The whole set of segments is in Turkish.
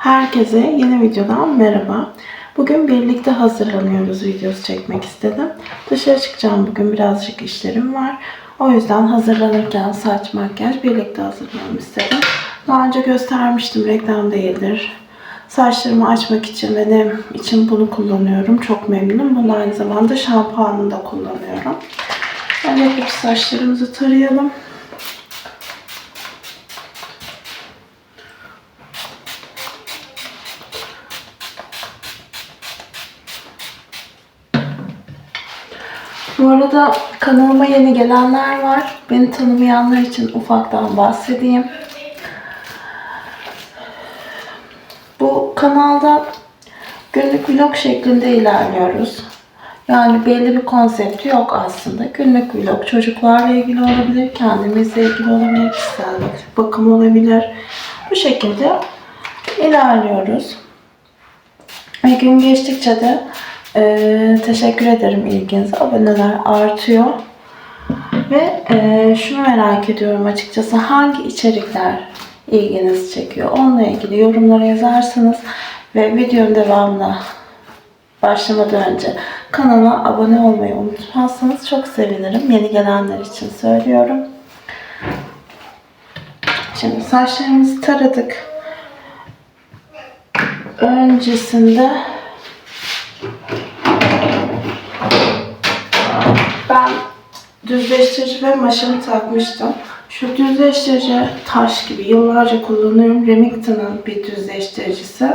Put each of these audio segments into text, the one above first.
Herkese yeni videodan merhaba. Bugün birlikte hazırlanıyoruz videosu çekmek istedim. Dışarı çıkacağım bugün birazcık işlerim var. O yüzden hazırlanırken saç makyaj birlikte hazırlanalım istedim. Daha önce göstermiştim reklam değildir. Saçlarımı açmak için ve nem için bunu kullanıyorum. Çok memnunum. Bunu aynı zamanda şampuanını da kullanıyorum. Öncelikle saçlarımızı tarayalım. Bu arada kanalıma yeni gelenler var. Beni tanımayanlar için ufaktan bahsedeyim. Bu kanalda günlük vlog şeklinde ilerliyoruz. Yani belli bir konsepti yok aslında. Günlük vlog çocuklarla ilgili olabilir, kendimizle ilgili olabilir, kişisel bakım olabilir. Bu şekilde ilerliyoruz. Ve gün geçtikçe de e, teşekkür ederim ilginize. Aboneler artıyor. Ve e, şunu merak ediyorum açıkçası hangi içerikler ilginizi çekiyor? Onunla ilgili yorumlara yazarsanız ve videonun devamına başlamadan önce kanala abone olmayı unutmazsanız çok sevinirim. Yeni gelenler için söylüyorum. Şimdi saçlarımızı taradık. Öncesinde ben düzleştirici ve maşamı takmıştım. Şu düzleştirici taş gibi yıllarca kullanıyorum. Remington'ın bir düzleştiricisi.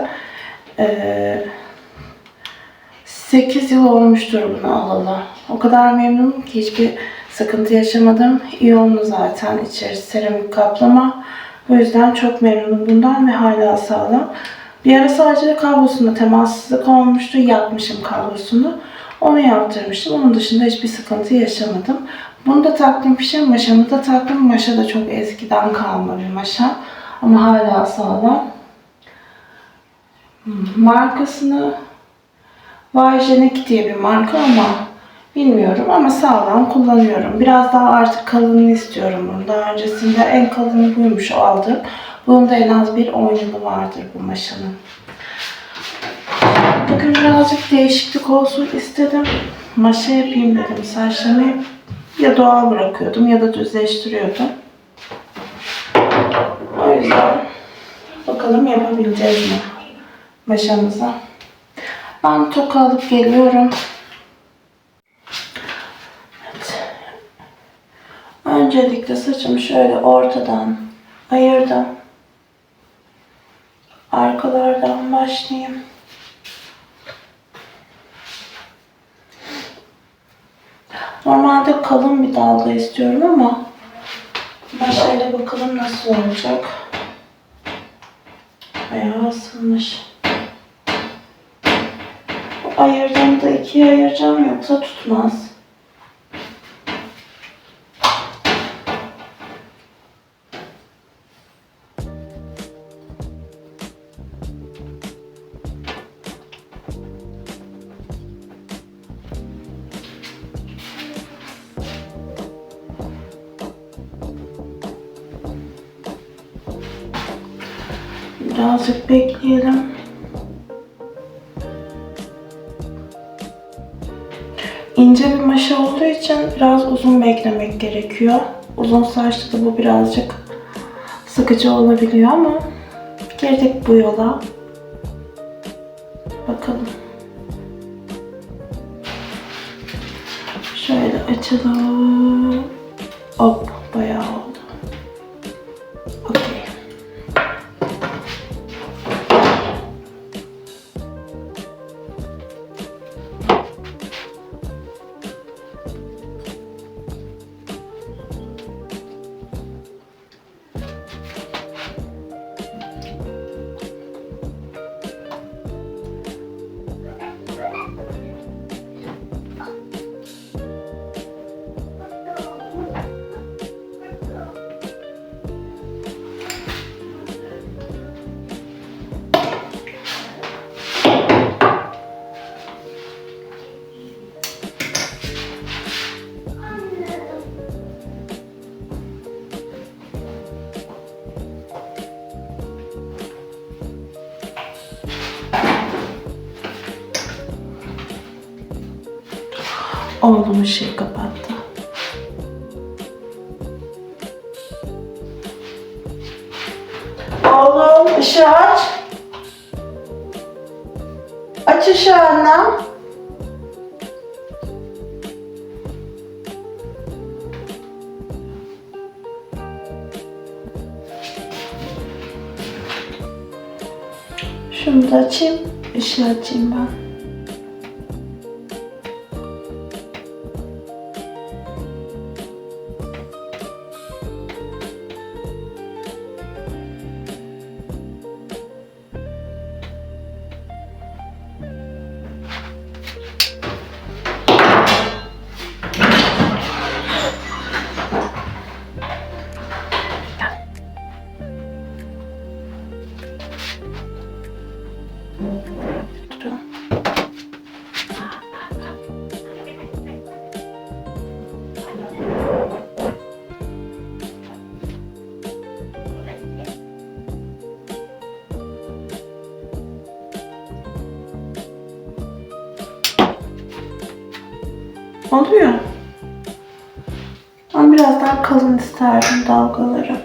Ee, 8 yıl olmuştur bunu alalı. O kadar memnunum ki hiçbir sıkıntı yaşamadım. İyonlu zaten içerisi seramik kaplama. O yüzden çok memnunum bundan ve hala sağlam. Bir ara sadece kablosunda temassızlık olmuştu. Yakmışım kablosunu. Onu yaptırmıştım. Onun dışında hiçbir sıkıntı yaşamadım. Bunu da taktım fişe, maşamı da taktım. Maşa da çok eskiden kalma bir maşa. Ama hala sağlam. Markasını Vajenik diye bir marka ama bilmiyorum ama sağlam kullanıyorum. Biraz daha artık kalınını istiyorum bunu. Daha öncesinde en kalını buymuş aldım. Bunun da en az bir 10 yılı vardır bu maşanın. Bugün birazcık değişiklik olsun istedim. Maşa yapayım dedim. Hep ya doğal bırakıyordum ya da düzleştiriyordum. O yüzden bakalım yapabileceğiz mi maşamıza. Ben toka alıp geliyorum. Evet. Öncelikle saçımı şöyle ortadan ayırdım. Arkalardan başlayayım. Normalde kalın bir dalga istiyorum ama başlayla bakalım nasıl olacak. Bayağı ısınmış. Ayırdığımda ikiye ayıracağım yoksa tutmaz. Birazcık bekleyelim. İnce bir maşa olduğu için biraz uzun beklemek gerekiyor. Uzun saçlı da bu birazcık sıkıcı olabiliyor ama girdik bu yola. Bakalım. Şöyle açalım. Hop bayağı oldu. Oğlum ışığı kapattı. Oğlum ışığı aç. Aç ışığı annem. Şunu da açayım. Işığı açayım ben. Durun. Oluyor. Ben biraz daha kalın isterdim dalgaları.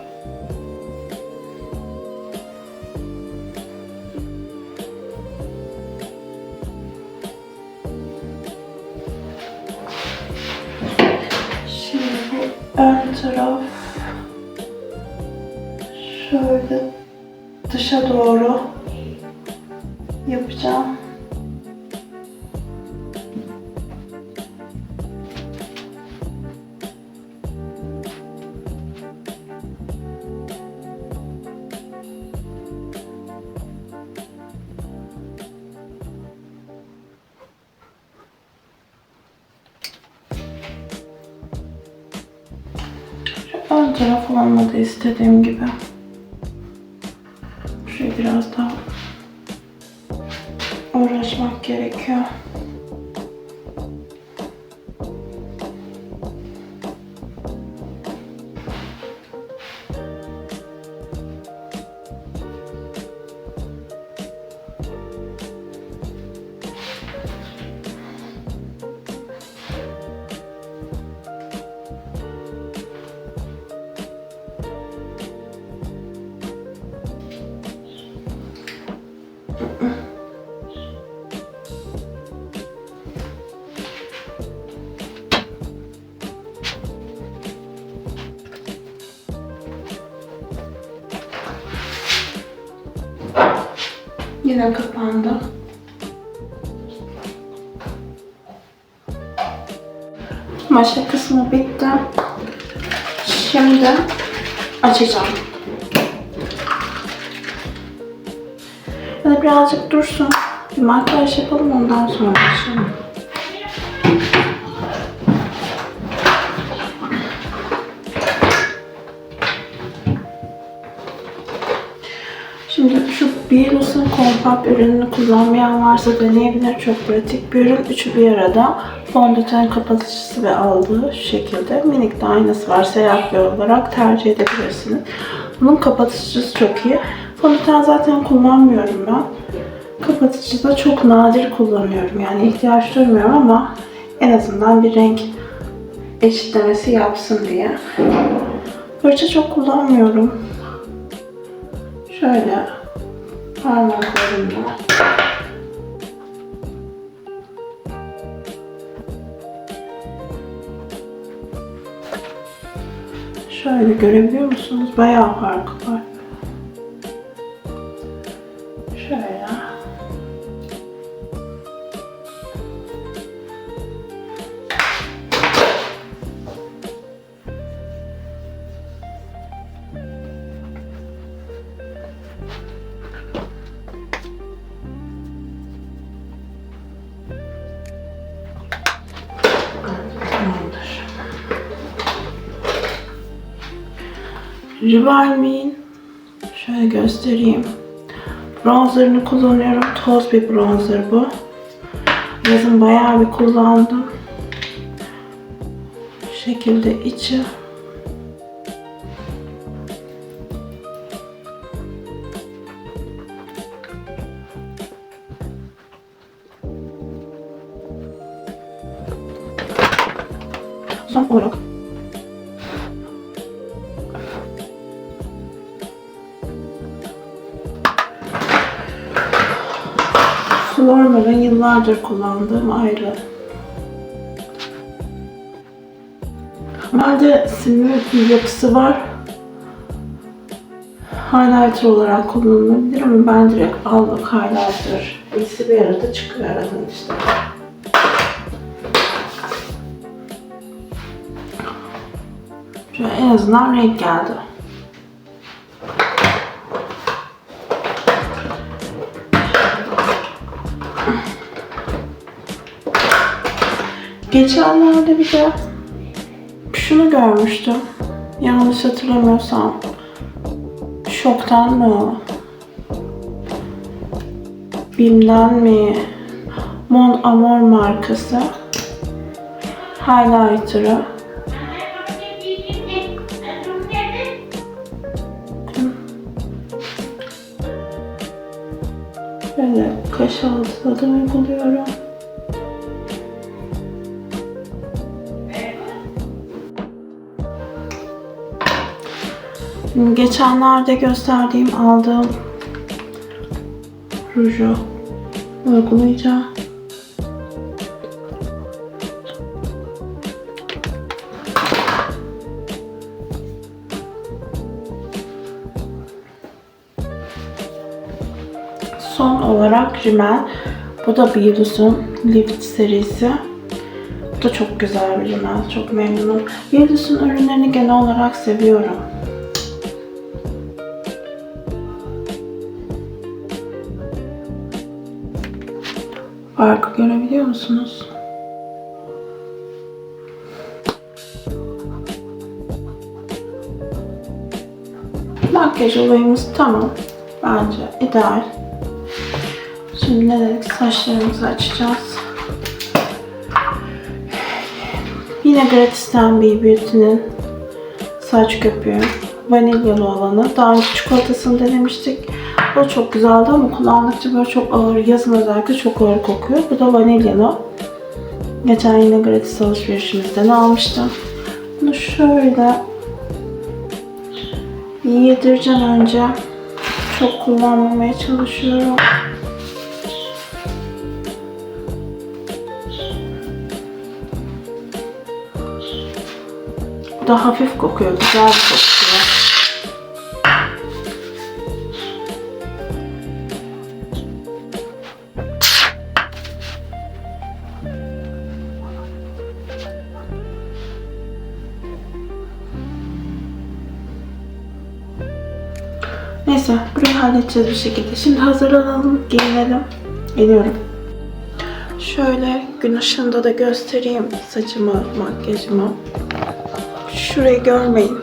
Ön taraf şöyle dışa doğru yapacağım. Ön taraf olmadı istediğim gibi. Şöyle biraz daha uğraşmak gerekiyor. Yine kapandı. Maşa kısmı bitti. Şimdi açacağım. Ya da birazcık dursun. Bir makyaj yapalım ondan sonra açalım. Bielus'un kompakt ürününü kullanmayan varsa deneyebilir. Çok pratik bir ürün. Üçü bir arada. Fondöten kapatıcısı ve aldığı şekilde. Minik de aynası var. Seyahat olarak tercih edebilirsiniz. Bunun kapatıcısı çok iyi. Fondöten zaten kullanmıyorum ben. Kapatıcı da çok nadir kullanıyorum. Yani ihtiyaç duymuyorum ama en azından bir renk eşitlemesi yapsın diye. Fırça çok kullanmıyorum. Şöyle parmaklarımla Şöyle görebiliyor musunuz? Bayağı farkı var. Rivalme'in şöyle göstereyim. Bronzerını kullanıyorum. Toz bir bronzer bu. Yazın bayağı bir kullandım. Bu şekilde içi. Son olarak Flormar'ın yıllardır kullandığım ayrı. Normalde simli bir yapısı var. Highlighter olarak kullanılabilir ama ben direkt allık highlighter. İkisi bir arada çıkıyor aradan işte. Şöyle en azından renk geldi. Geçenlerde bir de şunu görmüştüm. Yanlış hatırlamıyorsam. Şoktan mı? Bim'den mi? Mon Amor markası. Highlighter'ı. Böyle kaş altına da uyguluyorum. Geçenlerde gösterdiğim aldığım ruju uygulayacağım. Son olarak rimel. Bu da Beulus'un Lift serisi. Bu da çok güzel bir rimel. Çok memnunum. Beulus'un ürünlerini genel olarak seviyorum. Görebiliyor musunuz? Makyaj olayımız tamam. Bence ideal. Şimdi ne dedik? Saçlarımızı açacağız. Yine gratisten bir Beauty'nin saç köpüğü. Vanilyalı olanı. Daha önce çikolatasını denemiştik. O çok güzeldi ama kullandıkça böyle çok ağır, yazın özellikle çok ağır kokuyor. Bu da vanilyalı. Geçen yine gratis alışverişimizden almıştım. Bunu şöyle yedireceğim önce. Çok kullanmamaya çalışıyorum. Bu da hafif kokuyor, güzel bir kokusu Neyse burayı halledeceğiz bir şekilde. Şimdi hazırlanalım, giyinelim. Geliyorum. Şöyle gün ışığında da göstereyim saçımı, makyajımı. Şurayı görmeyin.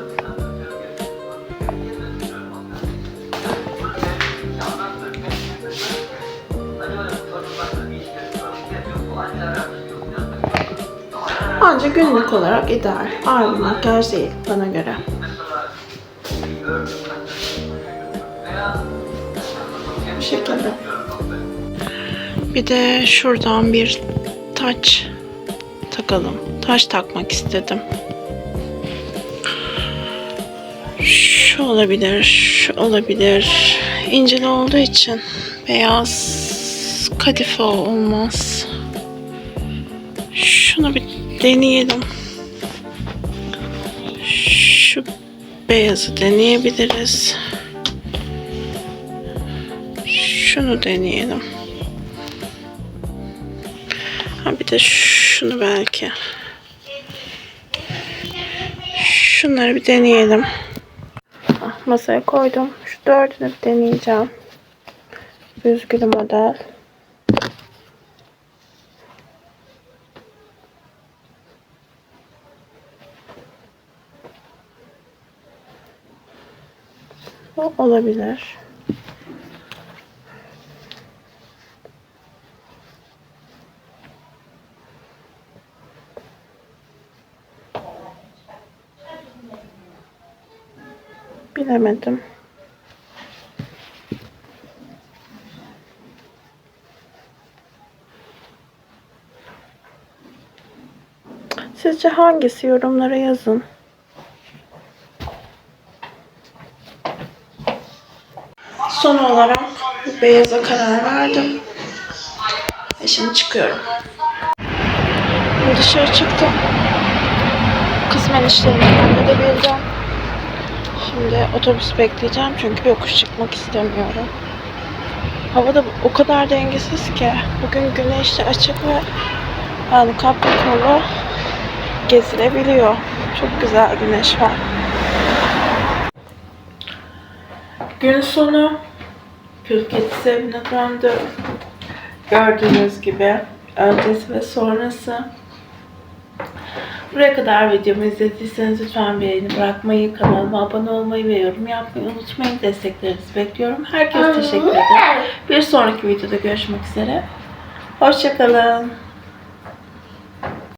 Ancak günlük olarak ideal. Ağır makyaj değil bana göre. Şekilde. Bir de şuradan bir taç takalım. Taş takmak istedim. Şu olabilir, şu olabilir. İncili olduğu için beyaz kadife olmaz. Şunu bir deneyelim. Şu beyazı deneyebiliriz. Şunu deneyelim. Ha bir de şunu belki. Şunları bir deneyelim. Ah, Masaya koydum. Şu dördünü bir deneyeceğim. Büzgülü model. Bu olabilir. Bilemedim. Sizce hangisi yorumlara yazın. Son olarak beyaza karar verdim. Ve şimdi çıkıyorum. Dışarı çıktım. Kısmen işlerimi halledebildim. Şimdi otobüs bekleyeceğim çünkü yokuş çıkmak istemiyorum. Hava da o kadar dengesiz ki. Bugün güneş de açık ve yani Kaplıkolu gezilebiliyor. Çok güzel güneş var. Gün sonu Pülketiz evine döndüm. Gördüğünüz gibi öncesi ve sonrası. Buraya kadar videomu izlediyseniz lütfen beğeni bırakmayı, kanalıma abone olmayı ve yorum yapmayı unutmayın. Desteklerinizi bekliyorum. Herkese teşekkür ederim. Bir sonraki videoda görüşmek üzere. Hoşçakalın.